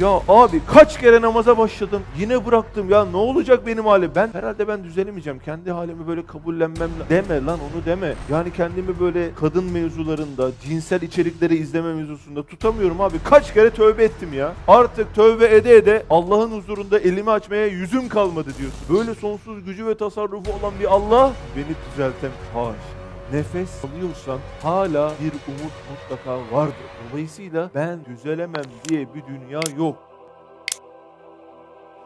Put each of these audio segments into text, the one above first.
Ya abi kaç kere namaza başladım yine bıraktım ya. Ne olacak benim halim? Ben herhalde ben düzelemeyeceğim kendi halimi böyle kabullenmem deme lan onu deme. Yani kendimi böyle kadın mevzularında cinsel içerikleri izleme mevzusunda tutamıyorum abi. Kaç kere tövbe ettim ya. Artık tövbe ede ede Allah'ın huzurunda elimi açmaya yüzüm kalmadı diyorsun. Böyle sonsuz gücü ve tasarrufu olan bir Allah beni düzelten haş nefes alıyorsan hala bir umut mutlaka vardır. Dolayısıyla ben düzelemem diye bir dünya yok.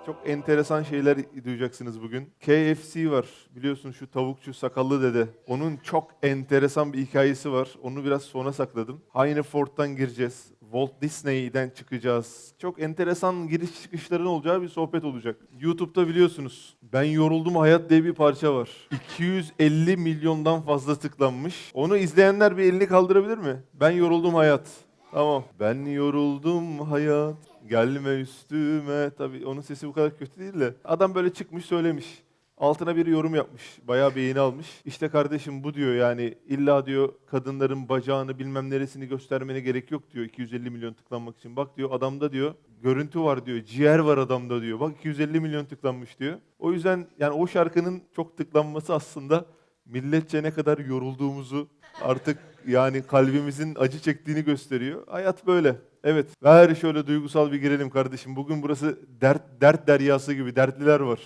Çok enteresan şeyler duyacaksınız bugün. KFC var. Biliyorsun şu tavukçu sakallı dede. Onun çok enteresan bir hikayesi var. Onu biraz sona sakladım. Heineford'dan gireceğiz. Walt Disney'den çıkacağız. Çok enteresan giriş çıkışların olacağı bir sohbet olacak. YouTube'da biliyorsunuz Ben Yoruldum Hayat diye bir parça var. 250 milyondan fazla tıklanmış. Onu izleyenler bir elini kaldırabilir mi? Ben Yoruldum Hayat. Tamam. Ben yoruldum hayat. Gelme üstüme. Tabii onun sesi bu kadar kötü değil de. Adam böyle çıkmış söylemiş. Altına bir yorum yapmış. Bayağı beğeni almış. İşte kardeşim bu diyor yani illa diyor kadınların bacağını bilmem neresini göstermene gerek yok diyor 250 milyon tıklanmak için. Bak diyor adamda diyor görüntü var diyor. Ciğer var adamda diyor. Bak 250 milyon tıklanmış diyor. O yüzden yani o şarkının çok tıklanması aslında milletçe ne kadar yorulduğumuzu artık yani kalbimizin acı çektiğini gösteriyor. Hayat böyle. Evet. Ver şöyle duygusal bir girelim kardeşim. Bugün burası dert dert deryası gibi dertliler var.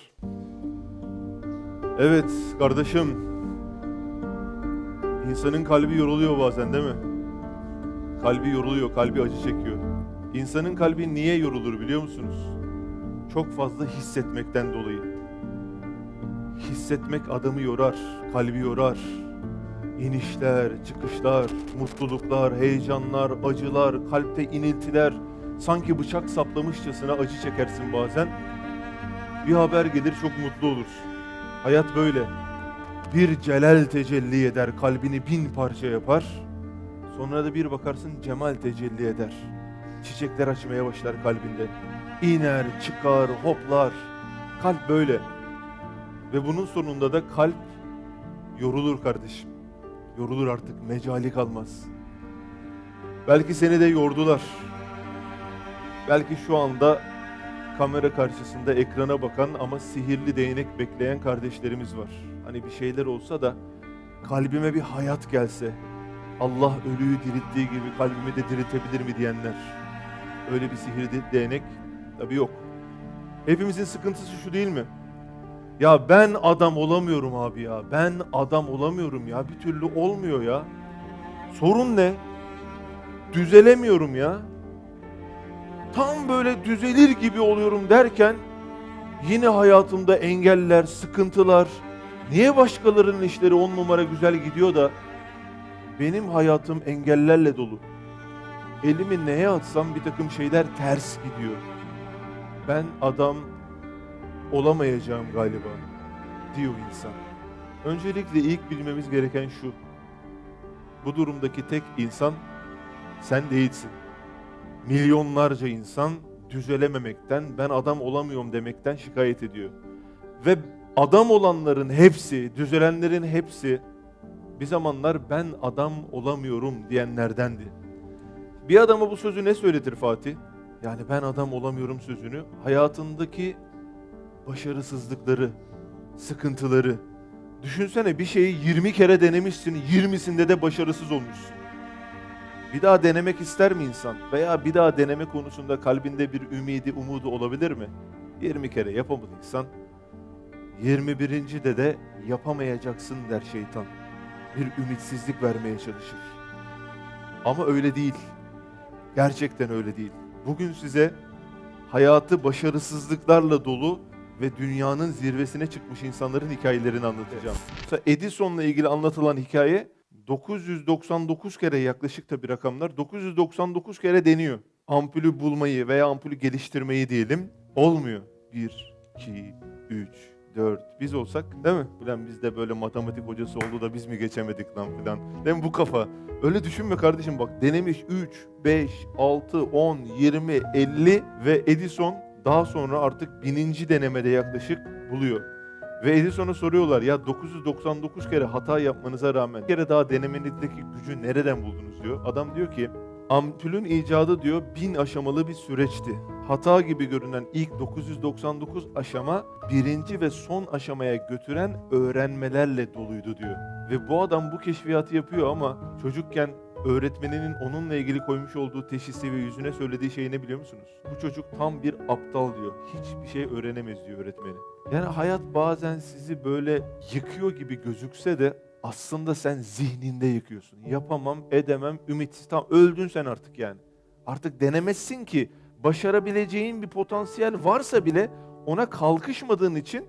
Evet kardeşim. İnsanın kalbi yoruluyor bazen değil mi? Kalbi yoruluyor, kalbi acı çekiyor. İnsanın kalbi niye yorulur biliyor musunuz? Çok fazla hissetmekten dolayı. Hissetmek adamı yorar, kalbi yorar. İnişler, çıkışlar, mutluluklar, heyecanlar, acılar, kalpte iniltiler. Sanki bıçak saplamışçasına acı çekersin bazen. Bir haber gelir çok mutlu olursun. Hayat böyle. Bir celal tecelli eder, kalbini bin parça yapar. Sonra da bir bakarsın cemal tecelli eder. Çiçekler açmaya başlar kalbinde. İner, çıkar, hoplar. Kalp böyle. Ve bunun sonunda da kalp yorulur kardeşim. Yorulur artık, mecali kalmaz. Belki seni de yordular. Belki şu anda kamera karşısında ekrana bakan ama sihirli değnek bekleyen kardeşlerimiz var. Hani bir şeyler olsa da kalbime bir hayat gelse, Allah ölüyü dirilttiği gibi kalbimi de diriltebilir mi diyenler. Öyle bir sihirli değnek tabii yok. Hepimizin sıkıntısı şu değil mi? Ya ben adam olamıyorum abi ya. Ben adam olamıyorum ya. Bir türlü olmuyor ya. Sorun ne? Düzelemiyorum ya. Tam böyle düzelir gibi oluyorum derken yine hayatımda engeller, sıkıntılar. Niye başkalarının işleri on numara güzel gidiyor da benim hayatım engellerle dolu. Elimi neye atsam bir takım şeyler ters gidiyor. Ben adam olamayacağım galiba diyor insan. Öncelikle ilk bilmemiz gereken şu. Bu durumdaki tek insan sen değilsin. Milyonlarca insan düzelememekten, ben adam olamıyorum demekten şikayet ediyor. Ve adam olanların hepsi, düzelenlerin hepsi bir zamanlar ben adam olamıyorum diyenlerdendi. Bir adama bu sözü ne söyletir Fatih? Yani ben adam olamıyorum sözünü hayatındaki başarısızlıkları, sıkıntıları. Düşünsene bir şeyi 20 kere denemişsin, 20'sinde de başarısız olmuşsun. Bir daha denemek ister mi insan? Veya bir daha deneme konusunda kalbinde bir ümidi, umudu olabilir mi? 20 kere yapamadıysan 21. de de yapamayacaksın der şeytan. Bir ümitsizlik vermeye çalışır. Ama öyle değil. Gerçekten öyle değil. Bugün size hayatı başarısızlıklarla dolu ve dünyanın zirvesine çıkmış insanların hikayelerini anlatacağım. Mesela Edison'la ilgili anlatılan hikaye 999 kere yaklaşık da bir rakamlar 999 kere deniyor. Ampulü bulmayı veya ampulü geliştirmeyi diyelim. Olmuyor. 1, 2, 3, 4. Biz olsak değil mi? Ulan biz de böyle matematik hocası oldu da biz mi geçemedik lan filan. Değil mi bu kafa? Öyle düşünme kardeşim bak denemiş 3, 5, 6, 10, 20, 50 ve Edison daha sonra artık bininci denemede yaklaşık buluyor. Ve Edison'a soruyorlar ya 999 kere hata yapmanıza rağmen bir kere daha denemenizdeki gücü nereden buldunuz diyor. Adam diyor ki Ampulün icadı diyor bin aşamalı bir süreçti. Hata gibi görünen ilk 999 aşama birinci ve son aşamaya götüren öğrenmelerle doluydu diyor. Ve bu adam bu keşfiyatı yapıyor ama çocukken öğretmeninin onunla ilgili koymuş olduğu teşhisi ve yüzüne söylediği şey ne biliyor musunuz? Bu çocuk tam bir aptal diyor. Hiçbir şey öğrenemez diyor öğretmeni. Yani hayat bazen sizi böyle yıkıyor gibi gözükse de aslında sen zihninde yıkıyorsun. Yapamam, edemem, ümitsiz. Tamam öldün sen artık yani. Artık denemezsin ki başarabileceğin bir potansiyel varsa bile ona kalkışmadığın için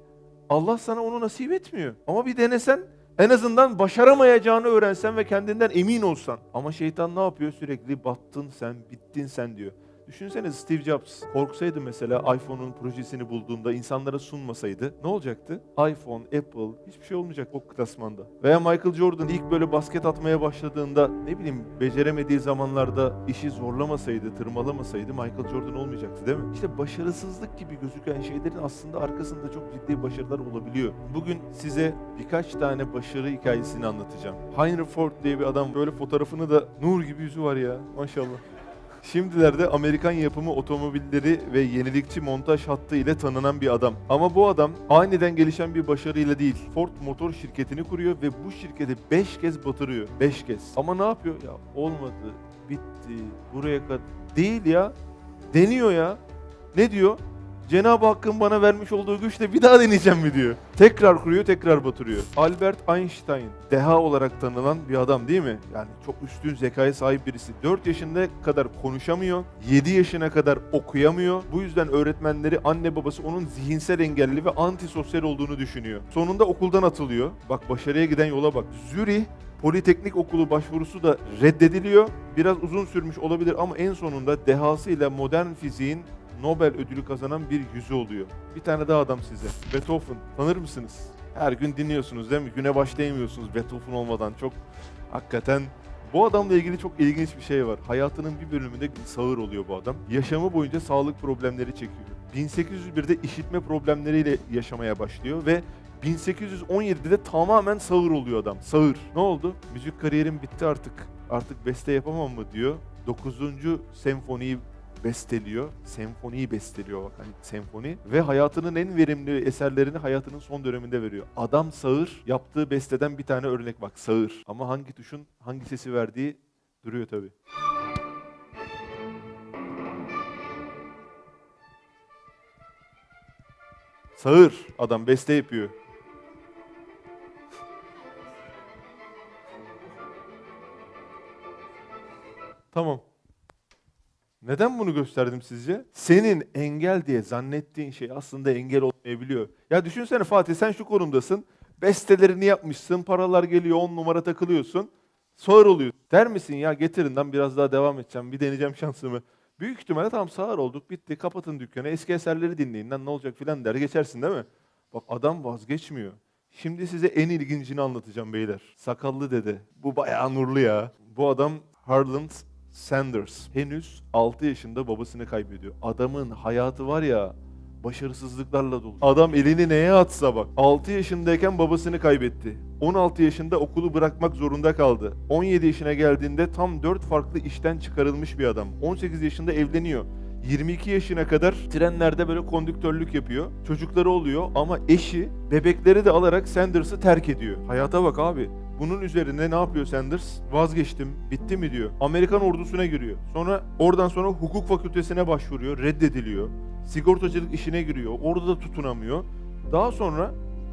Allah sana onu nasip etmiyor. Ama bir denesen en azından başaramayacağını öğrensen ve kendinden emin olsan. Ama şeytan ne yapıyor? Sürekli battın sen, bittin sen diyor. Düşünsene Steve Jobs korksaydı mesela iPhone'un projesini bulduğunda insanlara sunmasaydı ne olacaktı? iPhone, Apple hiçbir şey olmayacak o klasmanda. Veya Michael Jordan ilk böyle basket atmaya başladığında ne bileyim beceremediği zamanlarda işi zorlamasaydı, tırmalamasaydı Michael Jordan olmayacaktı değil mi? İşte başarısızlık gibi gözüken şeylerin aslında arkasında çok ciddi başarılar olabiliyor. Bugün size birkaç tane başarı hikayesini anlatacağım. Henry Ford diye bir adam böyle fotoğrafını da nur gibi yüzü var ya maşallah. Şimdilerde Amerikan yapımı otomobilleri ve yenilikçi montaj hattı ile tanınan bir adam. Ama bu adam aniden gelişen bir başarıyla değil. Ford Motor şirketini kuruyor ve bu şirketi 5 kez batırıyor. 5 kez. Ama ne yapıyor? Ya olmadı, bitti, buraya kadar. Değil ya. Deniyor ya. Ne diyor? Cenab-ı Hakk'ın bana vermiş olduğu güçle bir daha deneyeceğim mi diyor. Tekrar kuruyor, tekrar batırıyor. Albert Einstein, deha olarak tanınan bir adam değil mi? Yani çok üstün zekaya sahip birisi. 4 yaşına kadar konuşamıyor, 7 yaşına kadar okuyamıyor. Bu yüzden öğretmenleri, anne babası onun zihinsel engelli ve antisosyal olduğunu düşünüyor. Sonunda okuldan atılıyor. Bak başarıya giden yola bak. Zürih Politeknik okulu başvurusu da reddediliyor. Biraz uzun sürmüş olabilir ama en sonunda dehasıyla modern fiziğin Nobel ödülü kazanan bir yüzü oluyor. Bir tane daha adam size. Beethoven. Tanır mısınız? Her gün dinliyorsunuz değil mi? Güne başlayamıyorsunuz Beethoven olmadan. Çok hakikaten bu adamla ilgili çok ilginç bir şey var. Hayatının bir bölümünde sağır oluyor bu adam. Yaşamı boyunca sağlık problemleri çekiyor. 1801'de işitme problemleriyle yaşamaya başlıyor ve 1817'de de tamamen sağır oluyor adam. Sağır. Ne oldu? Müzik kariyerim bitti artık. Artık beste yapamam mı diyor. 9. senfoniyi besteliyor. Senfoniyi besteliyor bak hani senfoni. Ve hayatının en verimli eserlerini hayatının son döneminde veriyor. Adam sağır. Yaptığı besteden bir tane örnek bak sağır. Ama hangi tuşun hangi sesi verdiği duruyor tabii. Sağır adam beste yapıyor. Tamam. Neden bunu gösterdim sizce? Senin engel diye zannettiğin şey aslında engel olmayabiliyor. Ya düşünsene Fatih sen şu konumdasın. Bestelerini yapmışsın, paralar geliyor, on numara takılıyorsun. Sağır oluyor. Der misin ya getirinden biraz daha devam edeceğim, bir deneyeceğim şansımı. Büyük ihtimalle tamam sağır olduk, bitti, kapatın dükkanı, eski eserleri dinleyin lan ne olacak filan der geçersin değil mi? Bak adam vazgeçmiyor. Şimdi size en ilgincini anlatacağım beyler. Sakallı dede. Bu bayağı nurlu ya. Bu adam Harland Sanders. Henüz 6 yaşında babasını kaybediyor. Adamın hayatı var ya başarısızlıklarla dolu. Adam elini neye atsa bak. 6 yaşındayken babasını kaybetti. 16 yaşında okulu bırakmak zorunda kaldı. 17 yaşına geldiğinde tam 4 farklı işten çıkarılmış bir adam. 18 yaşında evleniyor. 22 yaşına kadar trenlerde böyle kondüktörlük yapıyor. Çocukları oluyor ama eşi bebekleri de alarak Sanders'ı terk ediyor. Hayata bak abi. Bunun üzerine ne yapıyor Sanders? Vazgeçtim, bitti mi diyor. Amerikan ordusuna giriyor. Sonra oradan sonra hukuk fakültesine başvuruyor, reddediliyor. Sigortacılık işine giriyor. Orada da tutunamıyor. Daha sonra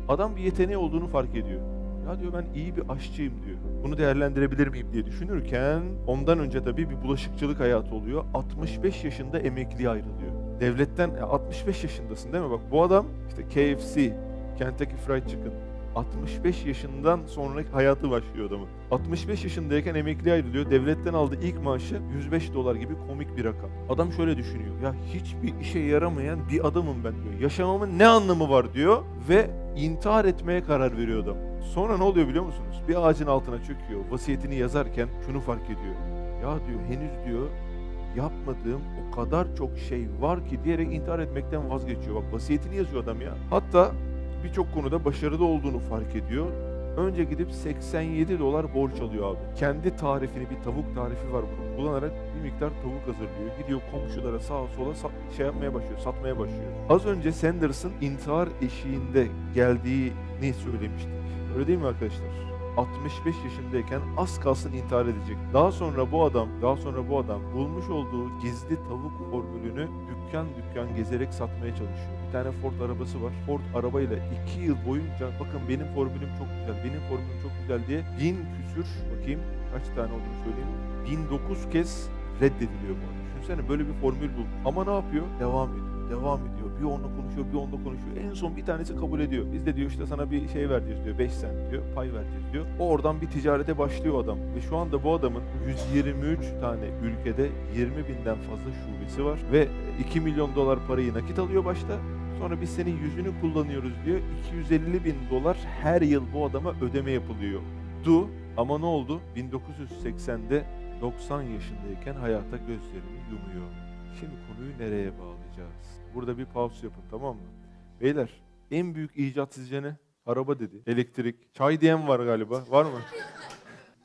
adam bir yeteneği olduğunu fark ediyor. Ya diyor ben iyi bir aşçıyım diyor. Bunu değerlendirebilir miyim diye düşünürken ondan önce tabii bir bulaşıkçılık hayatı oluyor. 65 yaşında emekliye ayrılıyor. Devletten ya 65 yaşındasın değil mi? Bak bu adam işte KFC, Kentucky Fried Chicken 65 yaşından sonraki hayatı başlıyor adamın. 65 yaşındayken emekliye ayrılıyor. Devletten aldığı ilk maaşı 105 dolar gibi komik bir rakam. Adam şöyle düşünüyor. Ya hiçbir işe yaramayan bir adamım ben diyor. Yaşamamın ne anlamı var diyor ve intihar etmeye karar veriyor adam. Sonra ne oluyor biliyor musunuz? Bir ağacın altına çöküyor. Vasiyetini yazarken şunu fark ediyor. Ya diyor henüz diyor yapmadığım o kadar çok şey var ki diyerek intihar etmekten vazgeçiyor. Bak vasiyetini yazıyor adam ya. Hatta birçok konuda başarılı olduğunu fark ediyor. Önce gidip 87 dolar borç alıyor abi. Kendi tarifini, bir tavuk tarifi var bunun. kullanarak bir miktar tavuk hazırlıyor. Gidiyor komşulara sağa sola şey yapmaya başlıyor, satmaya başlıyor. Az önce Sanders'ın intihar eşiğinde geldiğini söylemiştik. Öyle değil mi arkadaşlar? 65 yaşındayken az kalsın intihar edecek. Daha sonra bu adam, daha sonra bu adam bulmuş olduğu gizli tavuk formülünü dükkan dükkan gezerek satmaya çalışıyor. Bir tane Ford arabası var. Ford arabayla 2 yıl boyunca bakın benim formülüm çok güzel, benim formülüm çok güzel diye bin küsür bakayım kaç tane olduğunu söyleyeyim. 1009 kez reddediliyor bu arada. Düşünsene böyle bir formül bul. Ama ne yapıyor? Devam ediyor. Devam ediyor. Bir onunla konuşuyor, bir onunla konuşuyor. En son bir tanesi kabul ediyor. Biz de diyor işte sana bir şey vereceğiz diyor. 5 sent diyor. Pay vereceğiz diyor. Oradan bir ticarete başlıyor adam. Ve şu anda bu adamın 123 tane ülkede 20 binden fazla şubesi var. Ve 2 milyon dolar parayı nakit alıyor başta. Sonra biz senin yüzünü kullanıyoruz diyor. 250 bin dolar her yıl bu adama ödeme yapılıyor. Du ama ne oldu? 1980'de 90 yaşındayken hayata gözlerini yumuyor. Şimdi konuyu nereye bağlayacağız? Burada bir pause yapın tamam mı? Beyler en büyük icat sizce ne? Araba dedi. Elektrik. Çay diyen var galiba. Var mı?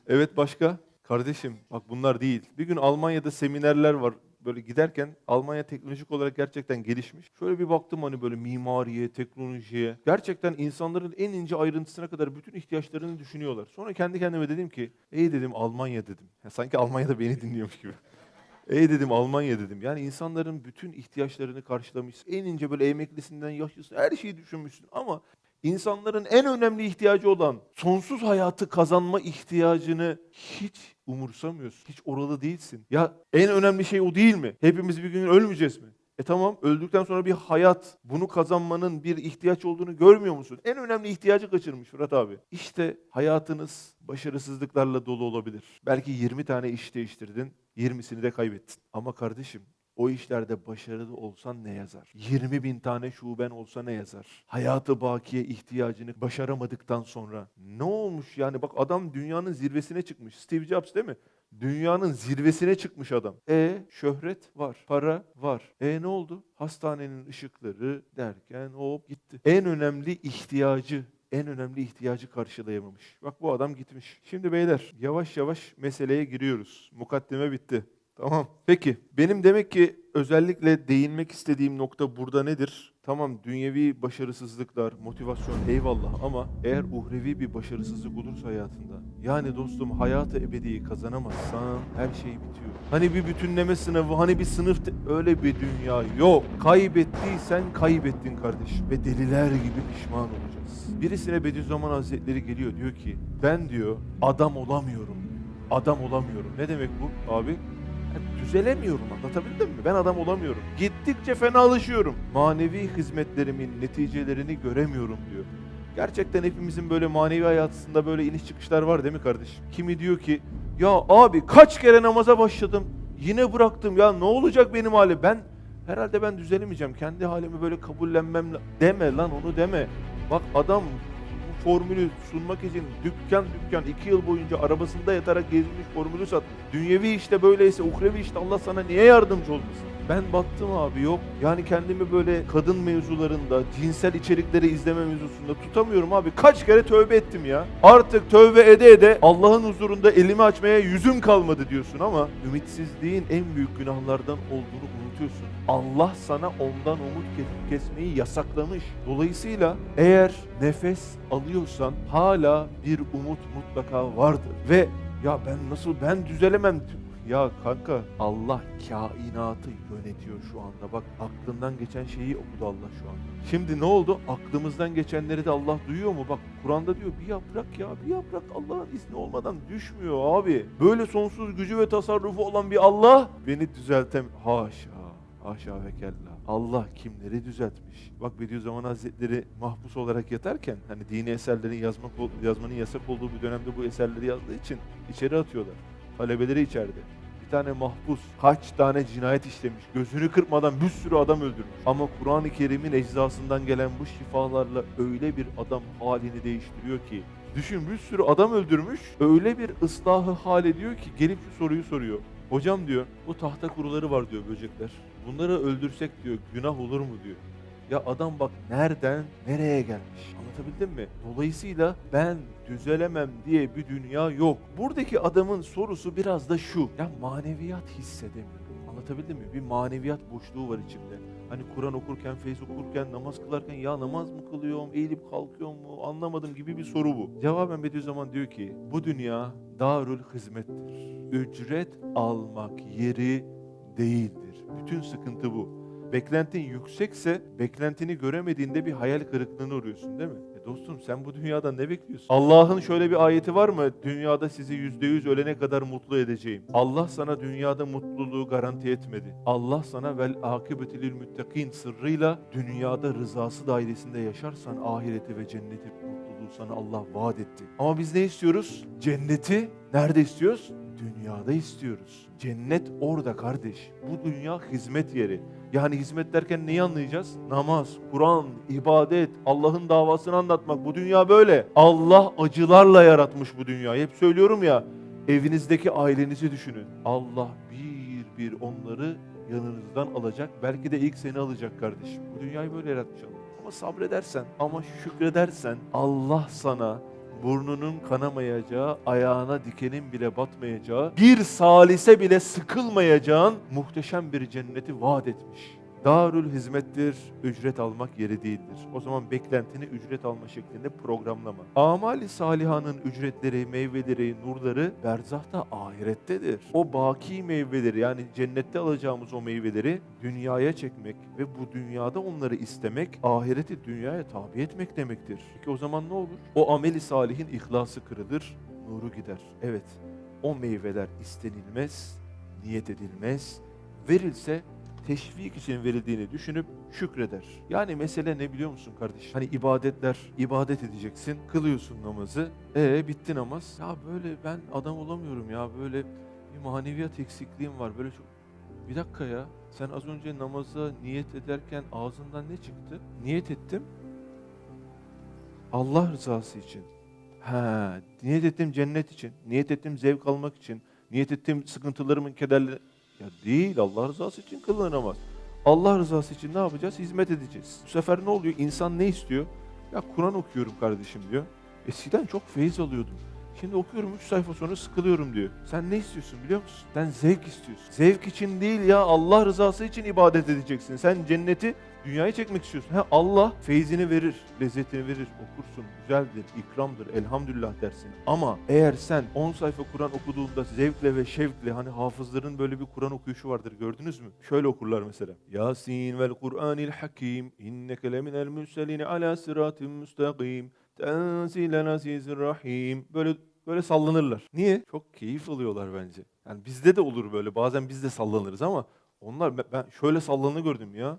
Evet başka? Kardeşim bak bunlar değil. Bir gün Almanya'da seminerler var. Böyle giderken Almanya teknolojik olarak gerçekten gelişmiş. Şöyle bir baktım hani böyle mimariye, teknolojiye. Gerçekten insanların en ince ayrıntısına kadar bütün ihtiyaçlarını düşünüyorlar. Sonra kendi kendime dedim ki, ey dedim Almanya dedim. Ya sanki Almanya'da beni dinliyormuş gibi. Ey dedim Almanya dedim. Yani insanların bütün ihtiyaçlarını karşılamışsın. En ince böyle emeklisinden yaşlısına her şeyi düşünmüşsün. Ama insanların en önemli ihtiyacı olan sonsuz hayatı kazanma ihtiyacını hiç umursamıyorsun. Hiç oralı değilsin. Ya en önemli şey o değil mi? Hepimiz bir gün ölmeyeceğiz mi? E tamam öldükten sonra bir hayat bunu kazanmanın bir ihtiyaç olduğunu görmüyor musun? En önemli ihtiyacı kaçırmış Fırat abi. İşte hayatınız başarısızlıklarla dolu olabilir. Belki 20 tane iş değiştirdin, 20'sini de kaybettin. Ama kardeşim o işlerde başarılı olsan ne yazar? 20 bin tane şuben olsa ne yazar? Hayatı bakiye ihtiyacını başaramadıktan sonra ne olmuş yani? Bak adam dünyanın zirvesine çıkmış. Steve Jobs değil mi? Dünyanın zirvesine çıkmış adam. E şöhret var, para var. E ne oldu? Hastanenin ışıkları derken hop gitti. En önemli ihtiyacı en önemli ihtiyacı karşılayamamış. Bak bu adam gitmiş. Şimdi beyler yavaş yavaş meseleye giriyoruz. Mukaddime bitti. Tamam. Peki benim demek ki özellikle değinmek istediğim nokta burada nedir? Tamam dünyevi başarısızlıklar, motivasyon eyvallah ama eğer uhrevi bir başarısızlık olursa hayatında yani dostum hayatı ebediyi kazanamazsan her şey bitiyor. Hani bir bütünleme sınavı, hani bir sınıf öyle bir dünya yok. Kaybettiysen kaybettin kardeşim ve deliler gibi pişman olacağız. Birisine Bediüzzaman Hazretleri geliyor diyor ki ben diyor adam olamıyorum. Adam olamıyorum. Ne demek bu abi? Düzelemiyorum anlatabildim mi? Ben adam olamıyorum. Gittikçe fenalaşıyorum. Manevi hizmetlerimin neticelerini göremiyorum diyor. Gerçekten hepimizin böyle manevi hayatında böyle iniş çıkışlar var değil mi kardeşim? Kimi diyor ki ya abi kaç kere namaza başladım yine bıraktım ya ne olacak benim halim? Ben herhalde ben düzelemeyeceğim. Kendi halimi böyle kabullenmem deme lan onu deme. Bak adam formülü sunmak için dükkan dükkan iki yıl boyunca arabasında yatarak gezmiş formülü satmış. Dünyevi işte böyleyse uhrevi işte Allah sana niye yardımcı olmasın? Ben battım abi yok. Yani kendimi böyle kadın mevzularında, cinsel içerikleri izleme mevzusunda tutamıyorum abi. Kaç kere tövbe ettim ya. Artık tövbe ede ede Allah'ın huzurunda elimi açmaya yüzüm kalmadı diyorsun ama ümitsizliğin en büyük günahlardan olduğunu unutuyorsun. Allah sana ondan umut kesmeyi yasaklamış. Dolayısıyla eğer nefes alıyorsan hala bir umut mutlaka vardır. Ve ya ben nasıl ben düzelemem ya kanka Allah kainatı yönetiyor şu anda. Bak aklından geçen şeyi okudu Allah şu anda. Şimdi ne oldu? Aklımızdan geçenleri de Allah duyuyor mu? Bak Kur'an'da diyor bir yaprak ya bir yaprak Allah'ın izni olmadan düşmüyor abi. Böyle sonsuz gücü ve tasarrufu olan bir Allah beni düzeltem. Haşa. Haşa ve kella. Allah kimleri düzeltmiş. Bak Bediüzzaman Hazretleri mahpus olarak yatarken hani dini eserlerin yazmak yazmanın yasak olduğu bir dönemde bu eserleri yazdığı için içeri atıyorlar. Talebeleri içeride. Bir tane mahpus kaç tane cinayet işlemiş. Gözünü kırpmadan bir sürü adam öldürmüş. Ama Kur'an-ı Kerim'in eczasından gelen bu şifalarla öyle bir adam halini değiştiriyor ki. Düşün bir sürü adam öldürmüş. Öyle bir ıslahı hal ediyor ki gelip şu soruyu soruyor. Hocam diyor bu tahta kuruları var diyor böcekler. Bunları öldürsek diyor günah olur mu diyor. Ya adam bak nereden nereye gelmiş. Anlatabildim mi? Dolayısıyla ben düzelemem diye bir dünya yok. Buradaki adamın sorusu biraz da şu. Ya maneviyat hissedemiyorum. Anlatabildim mi? Bir maneviyat boşluğu var içimde. Hani Kur'an okurken, feyz okurken, namaz kılarken ya namaz mı kılıyorum, eğilip kalkıyorum mu anlamadım gibi bir soru bu. Cevaben Bediüzzaman diyor ki bu dünya darül hizmettir. Ücret almak yeri değildir. Bütün sıkıntı bu. Beklentin yüksekse beklentini göremediğinde bir hayal kırıklığına uğruyorsun değil mi? E dostum sen bu dünyadan ne bekliyorsun? Allah'ın şöyle bir ayeti var mı? Dünyada sizi yüzde yüz ölene kadar mutlu edeceğim. Allah sana dünyada mutluluğu garanti etmedi. Allah sana vel akıbetilil müttakin sırrıyla dünyada rızası dairesinde yaşarsan ahireti ve cenneti mutluluğu sana Allah vaat etti. Ama biz ne istiyoruz? Cenneti nerede istiyoruz? Dünyada istiyoruz. Cennet orada kardeş. Bu dünya hizmet yeri. Yani hizmet derken neyi anlayacağız? Namaz, Kur'an, ibadet, Allah'ın davasını anlatmak. Bu dünya böyle. Allah acılarla yaratmış bu dünyayı. Hep söylüyorum ya, evinizdeki ailenizi düşünün. Allah bir bir onları yanınızdan alacak. Belki de ilk seni alacak kardeşim. Bu dünyayı böyle yaratmış Allah. Ama sabredersen, ama şükredersen Allah sana burnunun kanamayacağı, ayağına dikenin bile batmayacağı, bir salise bile sıkılmayacağın muhteşem bir cenneti vaat etmiş. Darül hizmettir, ücret almak yeri değildir. O zaman beklentini ücret alma şeklinde programlama. Amali salihanın ücretleri, meyveleri, nurları berzahta ahirettedir. O baki meyveleri yani cennette alacağımız o meyveleri dünyaya çekmek ve bu dünyada onları istemek, ahireti dünyaya tabi etmek demektir. Peki o zaman ne olur? O ameli salihin ihlası kırılır, nuru gider. Evet, o meyveler istenilmez, niyet edilmez, verilse teşvik için verildiğini düşünüp şükreder. Yani mesele ne biliyor musun kardeş? Hani ibadetler, ibadet edeceksin, kılıyorsun namazı. E bitti namaz. Ya böyle ben adam olamıyorum ya böyle bir maneviyat eksikliğim var. Böyle çok bir dakika ya. Sen az önce namaza niyet ederken ağzından ne çıktı? Niyet ettim. Allah rızası için. Ha, niyet ettim cennet için. Niyet ettim zevk almak için. Niyet ettim sıkıntılarımın kederleri ya değil Allah rızası için kılın namaz. Allah rızası için ne yapacağız? Hizmet edeceğiz. Bu sefer ne oluyor? İnsan ne istiyor? Ya Kur'an okuyorum kardeşim diyor. Eskiden çok feyiz alıyordum. Şimdi okuyorum 3 sayfa sonra sıkılıyorum diyor. Sen ne istiyorsun biliyor musun? Sen zevk istiyorsun. Zevk için değil ya Allah rızası için ibadet edeceksin. Sen cenneti dünyaya çekmek istiyorsun. Ha, Allah feyzini verir, lezzetini verir, okursun, güzeldir, ikramdır, elhamdülillah dersin. Ama eğer sen 10 sayfa Kur'an okuduğunda zevkle ve şevkle hani hafızların böyle bir Kur'an okuyuşu vardır gördünüz mü? Şöyle okurlar mesela. Yasin vel Kur'anil hakim inneke leminel mürselin ala sıratin müstakim tenzilen azizir rahim. Böyle böyle sallanırlar. Niye? Çok keyif alıyorlar bence. Yani bizde de olur böyle. Bazen biz de sallanırız ama onlar ben- şöyle sallanını gördüm ya.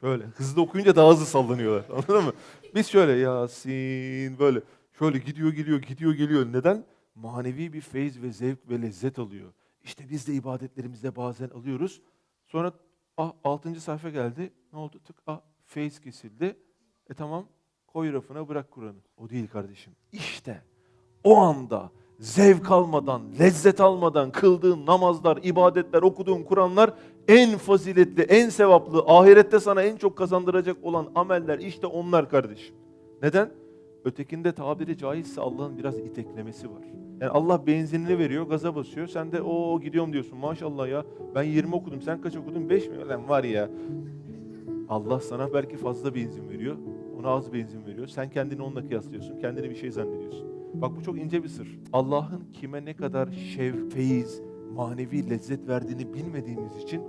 Şöyle hızlı okuyunca daha hızlı sallanıyorlar. Anladın mı? Biz şöyle Yasin böyle şöyle gidiyor geliyor gidiyor geliyor. Neden? Manevi bir feyz ve zevk ve lezzet alıyor. İşte biz de ibadetlerimizde bazen alıyoruz. Sonra ah, 6. sayfa geldi. Ne oldu? Tık ah, feyz kesildi. E tamam koy rafına bırak Kur'an'ı. O değil kardeşim. İşte o anda zevk almadan, lezzet almadan kıldığın namazlar, ibadetler, okuduğun Kur'anlar en faziletli, en sevaplı, ahirette sana en çok kazandıracak olan ameller işte onlar kardeşim. Neden? Ötekinde tabiri caizse Allah'ın biraz iteklemesi var. Yani Allah benzinini veriyor, gaza basıyor. Sen de o gidiyorum diyorsun. Maşallah ya ben 20 okudum. Sen kaç okudun? 5 mi? Lan var ya. Allah sana belki fazla benzin veriyor. Ona az benzin veriyor. Sen kendini onunla kıyaslıyorsun. Kendini bir şey zannediyorsun. Bak bu çok ince bir sır. Allah'ın kime ne kadar şev, feyiz, manevi lezzet verdiğini bilmediğimiz için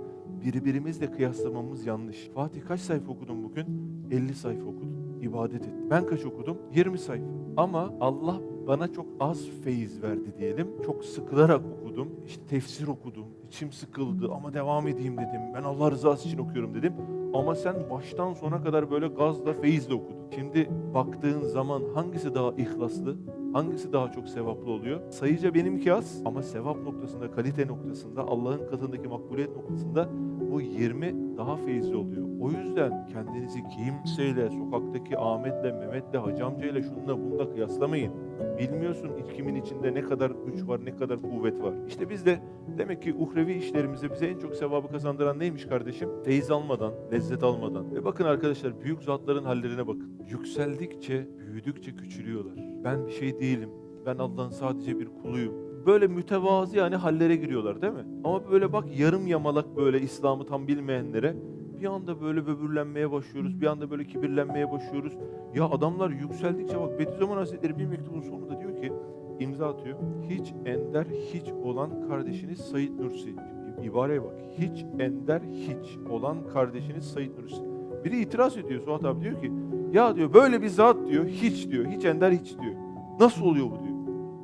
birbirimizle kıyaslamamız yanlış. Fatih kaç sayfa okudun bugün? 50 sayfa okudun. İbadet et. Ben kaç okudum? 20 sayfa. Ama Allah bana çok az feyiz verdi diyelim. Çok sıkılarak okudum. İşte tefsir okudum. İçim sıkıldı ama devam edeyim dedim. Ben Allah rızası için okuyorum dedim. Ama sen baştan sona kadar böyle gazla, feyizle okudun. Şimdi baktığın zaman hangisi daha ihlaslı, hangisi daha çok sevaplı oluyor? Sayıca benimki az ama sevap noktasında, kalite noktasında, Allah'ın katındaki makbuliyet noktasında bu 20 daha feyizli oluyor. O yüzden kendinizi kimseyle, sokaktaki Ahmet'le, Mehmet'le, Hacı amcayla, şununla bununla kıyaslamayın. Bilmiyorsun iç kimin içinde ne kadar güç var, ne kadar kuvvet var. İşte biz de demek ki uhrevi işlerimize bize en çok sevabı kazandıran neymiş kardeşim? Feyiz almadan, lezzet almadan. Ve bakın arkadaşlar büyük zatların hallerine bakın. Yükseldikçe, büyüdükçe küçülüyorlar. Ben bir şey değilim. Ben Allah'ın sadece bir kuluyum. Böyle mütevazı yani hallere giriyorlar değil mi? Ama böyle bak yarım yamalak böyle İslam'ı tam bilmeyenlere bir anda böyle böbürlenmeye başlıyoruz. Bir anda böyle kibirlenmeye başlıyoruz. Ya adamlar yükseldikçe bak Bediüzzaman Hazretleri bir mektubun sonunda diyor ki imza atıyor. Hiç ender hiç olan kardeşiniz Said Nursi. İbareye bak. Hiç ender hiç olan kardeşiniz Said Nursi. Biri itiraz ediyor Suat abi diyor ki ya diyor böyle bir zat diyor hiç diyor. Hiç ender hiç diyor. Nasıl oluyor bu diyor.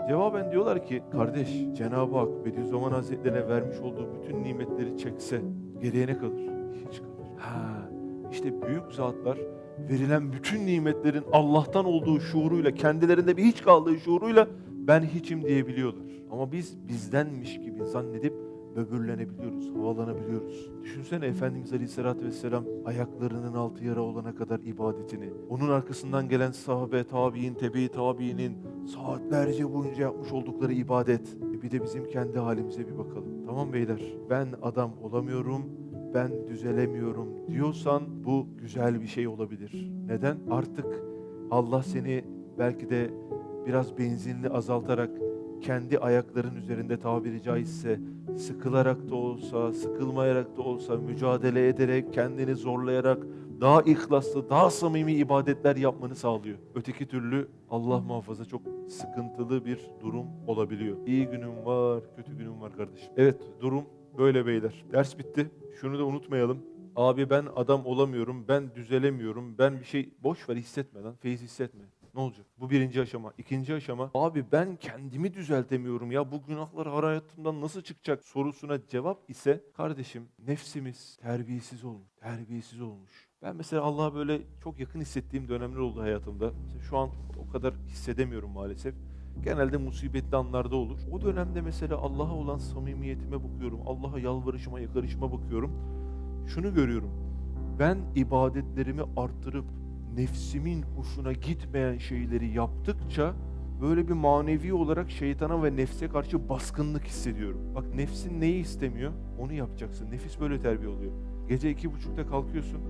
Cevaben diyorlar ki kardeş Cenab-ı Hak Bediüzzaman Hazretlerine vermiş olduğu bütün nimetleri çekse geriye ne kalır? Hiç kalır. Ha, işte büyük zatlar verilen bütün nimetlerin Allah'tan olduğu şuuruyla, kendilerinde bir hiç kaldığı şuuruyla ben hiçim diyebiliyorlar. Ama biz bizdenmiş gibi zannedip böbürlenebiliyoruz, havalanabiliyoruz. Düşünsene Efendimiz Aleyhisselatü Vesselam ayaklarının altı yara olana kadar ibadetini, onun arkasından gelen sahabe, tabi'in, tebe tabi'inin saatlerce boyunca yapmış oldukları ibadet. E bir de bizim kendi halimize bir bakalım. Tamam beyler, ben adam olamıyorum, ben düzelemiyorum diyorsan bu güzel bir şey olabilir. Neden? Artık Allah seni belki de biraz benzinli azaltarak kendi ayakların üzerinde tabiri caizse sıkılarak da olsa, sıkılmayarak da olsa mücadele ederek, kendini zorlayarak daha ihlaslı, daha samimi ibadetler yapmanı sağlıyor. Öteki türlü Allah muhafaza çok sıkıntılı bir durum olabiliyor. İyi günüm var, kötü günüm var kardeşim. Evet, durum böyle beyler. Ders bitti. Şunu da unutmayalım. Abi ben adam olamıyorum, ben düzelemiyorum, ben bir şey boş ver hissetme lan, feyiz hissetme. Ne olacak? Bu birinci aşama. İkinci aşama, abi ben kendimi düzeltemiyorum ya bu günahlar hayatımdan nasıl çıkacak sorusuna cevap ise kardeşim nefsimiz terbiyesiz olmuş, terbiyesiz olmuş. Ben mesela Allah'a böyle çok yakın hissettiğim dönemler oldu hayatımda. Mesela şu an o kadar hissedemiyorum maalesef. Genelde musibetli anlarda olur. O dönemde mesela Allah'a olan samimiyetime bakıyorum. Allah'a yalvarışıma, yakarışıma bakıyorum. Şunu görüyorum. Ben ibadetlerimi arttırıp nefsimin hoşuna gitmeyen şeyleri yaptıkça böyle bir manevi olarak şeytana ve nefse karşı baskınlık hissediyorum. Bak nefsin neyi istemiyor? Onu yapacaksın. Nefis böyle terbiye oluyor. Gece iki buçukta kalkıyorsun,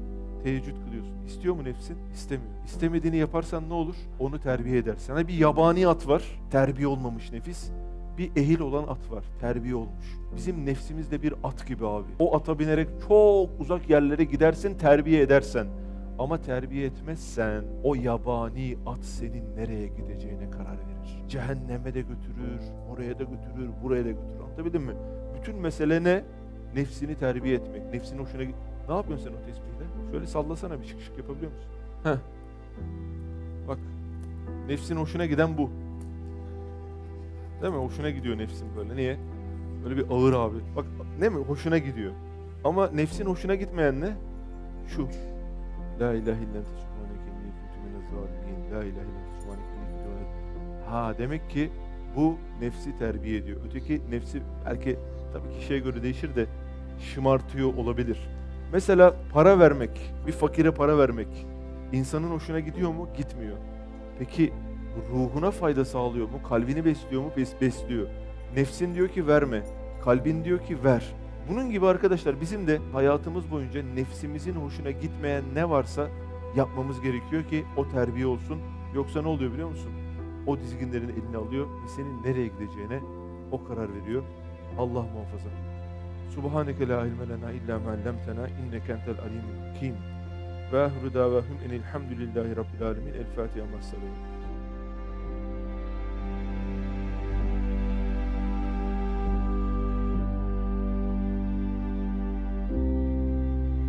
teheccüd kılıyorsun. İstiyor mu nefsin? İstemiyor. İstemediğini yaparsan ne olur? Onu terbiye eder. Sana bir yabani at var, terbiye olmamış nefis. Bir ehil olan at var, terbiye olmuş. Bizim nefsimiz de bir at gibi abi. O ata binerek çok uzak yerlere gidersin, terbiye edersen. Ama terbiye etmezsen o yabani at senin nereye gideceğine karar verir. Cehenneme de götürür, oraya da götürür, buraya da götürür. Anlatabildim mi? Bütün mesele ne? Nefsini terbiye etmek. Nefsin hoşuna git. Ne yapıyorsun sen o tesbihle? Şöyle sallasana bir şık şık yapabiliyor musun? Heh. Bak. Nefsin hoşuna giden bu. Değil mi? Hoşuna gidiyor nefsin böyle. Niye? Böyle bir ağır abi. Bak ne mi? Hoşuna gidiyor. Ama nefsin hoşuna gitmeyen ne? Şu. La ilahe illa ente subhaneke inni kuntu zalimin. La ilahe illa ente subhaneke inni kuntu Ha demek ki bu nefsi terbiye ediyor. Öteki nefsi belki tabii kişiye göre değişir de şımartıyor olabilir. Mesela para vermek, bir fakire para vermek insanın hoşuna gidiyor mu? Gitmiyor. Peki ruhuna fayda sağlıyor mu? Kalbini besliyor mu? Bes besliyor. Nefsin diyor ki verme. Kalbin diyor ki ver. Bunun gibi arkadaşlar bizim de hayatımız boyunca nefsimizin hoşuna gitmeyen ne varsa yapmamız gerekiyor ki o terbiye olsun. Yoksa ne oluyor biliyor musun? O dizginlerin eline alıyor ve senin nereye gideceğine o karar veriyor. Allah muhafaza. Subhaneke la ilme lena illa ma allamtena inneke entel alimul hakim. Ve ahru davahum enilhamdülillahi rabbil alemin. El Fatiha. Mas